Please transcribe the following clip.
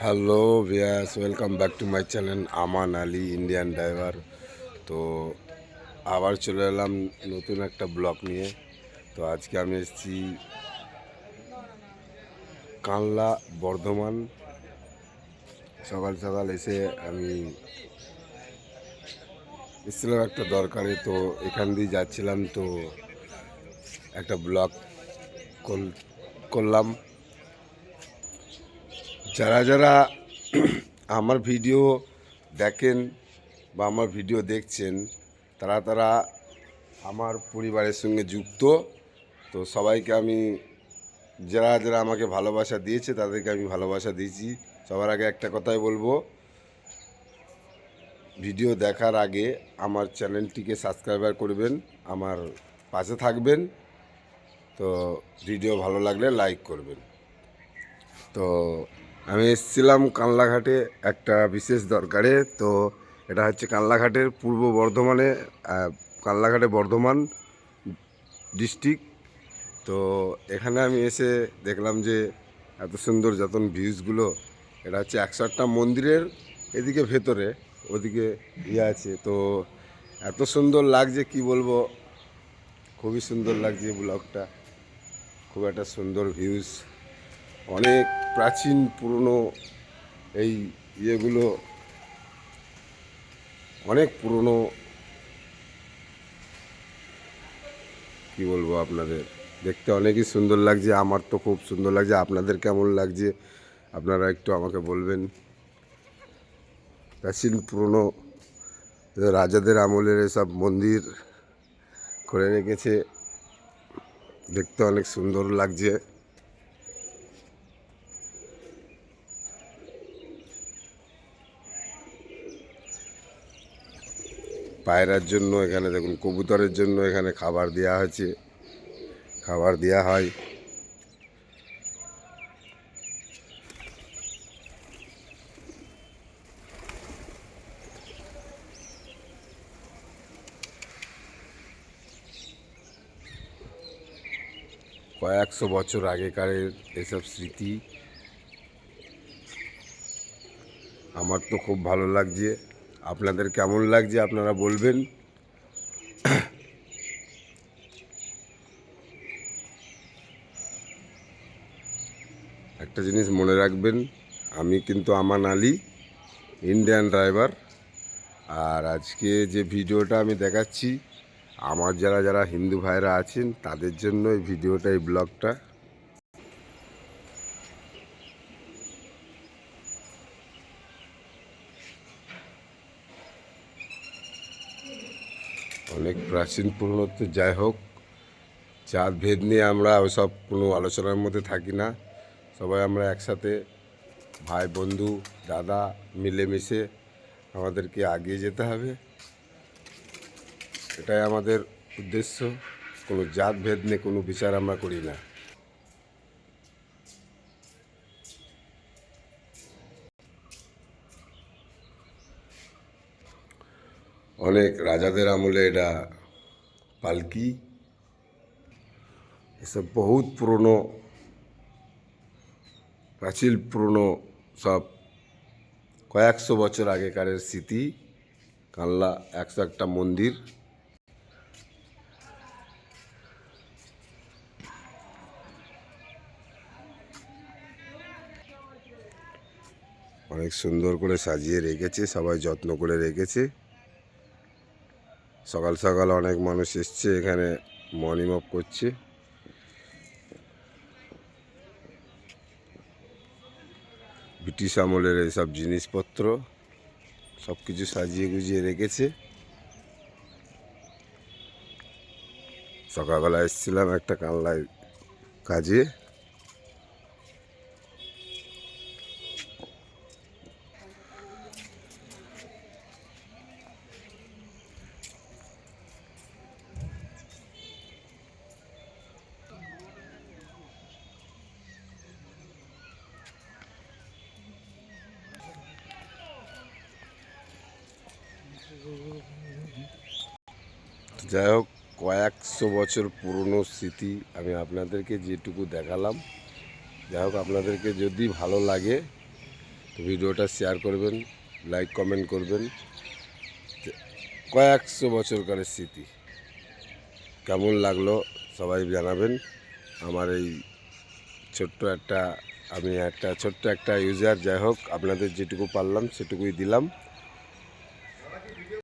Hello viewers welcome back to my channel Aman Ali Indian driver তো আবার চলে এলাম নতুন একটা ব্লগ নিয়ে। তো আজকে আমি এসেছি কানলা, বর্ধমান। সকাল সকাল এসে আমি এসেছিলাম একটা দরকারে, তো এখান দিয়ে যাচ্ছিলাম, তো একটা ব্লগ করলাম। যারা যারা আমার ভিডিও দেখেন বা আমার ভিডিও দেখছেন, তারা তারা আমার পরিবারের সঙ্গে যুক্ত। তো সবাইকে আমি, যারা যারা আমাকে ভালোবাসা দিয়েছে, তাদেরকে আমি ভালোবাসা দিয়েছি। সবার আগে একটা কথাই বলব। ভিডিও দেখার আগে আমার চ্যানেলটিকে সাবস্ক্রাইবার করবেন, আমার পাশে থাকবেন। তো ভিডিও ভালো লাগলে লাইক করবেন। তো আমি এসেছিলাম কানলাঘাটে একটা বিশেষ দরকারে, তো এটা হচ্ছে কানলাঘাটের পূর্ব বর্ধমানে কানলাঘাটে বর্ধমান ডিস্ট্রিক্ট। তো এখানে আমি এসে দেখলাম যে এত সুন্দর যতন ভিউজগুলো, এটা হচ্ছে একশো আটটা মন্দিরের এদিকে ভেতরে, ওদিকে ইয়ে আছে। তো এত সুন্দর লাগছে, কি বলব? খুবই সুন্দর লাগছে ব্লগটা। খুব একটা সুন্দর ভিউজ। অনেক প্রাচীন, পুরনো এই ইয়েগুলো, অনেক পুরনো কি বলব আপনাদের? দেখতে অনেকই সুন্দর লাগছে, আমার তো খুব সুন্দর লাগছে, আপনাদের কেমন লাগছে? আপনারা একটু আমাকে বলবেন। প্রাচীন, পুরনো, রাজাদের আমলের এসব মন্দির করে রেখেছে, দেখতে অনেক সুন্দর লাগছে। পায়রার জন্য, এখানে দেখুন কবুতরের জন্য এখানে খাবার দেওয়া হয়েছে। খাবার দেওয়া হয়। কয়েকশো বছর আগেকারের এসব স্মৃতি আমার তো খুব ভালো লাগছে। আপনাদের কেমন লাগছে আপনারা বলবেন। একটা জিনিস মনে রাখবেন, আমি কিন্তু আমান আলী ইন্ডিয়ান ড্রাইভার আর আজকে যে ভিডিওটা আমি দেখাচ্ছি, আমার যারা যারা হিন্দু ভাইরা আছেন, তাদের জন্য এই ভিডিওটা, এই ব্লগটা। অনেক প্রাচীন পুরনো যাই হোক জাত ভেদ নিয়ে আমরা ওসব কোনো আলোচনার মধ্যে থাকি না। সবাই আমরা একসাথে ভাই, বন্ধু, দাদা মিলেমিশে আমাদেরকে আগিয়ে যেতে হবে। এটাই আমাদের উদ্দেশ্য। কোনো জাত ভেদ নিয়ে কোনো বিচার আমরা করি না। অনেক রাজাদের আমলে এটা পালকি। এসব বহুত পুরনো, প্রাচীন পুরনো সব কয়েকশো বছর আগেকারের স্মৃতি, কানলা একশো একটা মন্দির। অনেক সুন্দর করে সাজিয়ে রেখেছে, সবাই যত্ন করে রেখেছে। সকাল সকাল অনেক মানুষ এসছে এখানে মর্নিং ওয়াক করছে। ব্রিটিশ আমলের এইসব জিনিসপত্র সব কিছু সাজিয়ে গুজিয়ে রেখেছে। সকালবেলা এসেছিলাম একটা কানলায় কাজে। যাই হোক, কয়েকশো বছর পুরনো স্মৃতি আমি আপনাদেরকে যেটুকু দেখালাম। যাই হোক, আপনাদেরকে যদি ভালো লাগে, তো ভিডিওটা শেয়ার করবেন, লাইক, কমেন্ট করবেন। কয়েকশো বছরকারের স্মৃতি। কেমন লাগল সবাই জানাবেন। আমার এই ছোট্ট একটা, আমি একটা ছোট্ট একটা ইউজার যাই হোক, আপনাদের যেটুকু পারলাম, সেটুকুই দিলাম।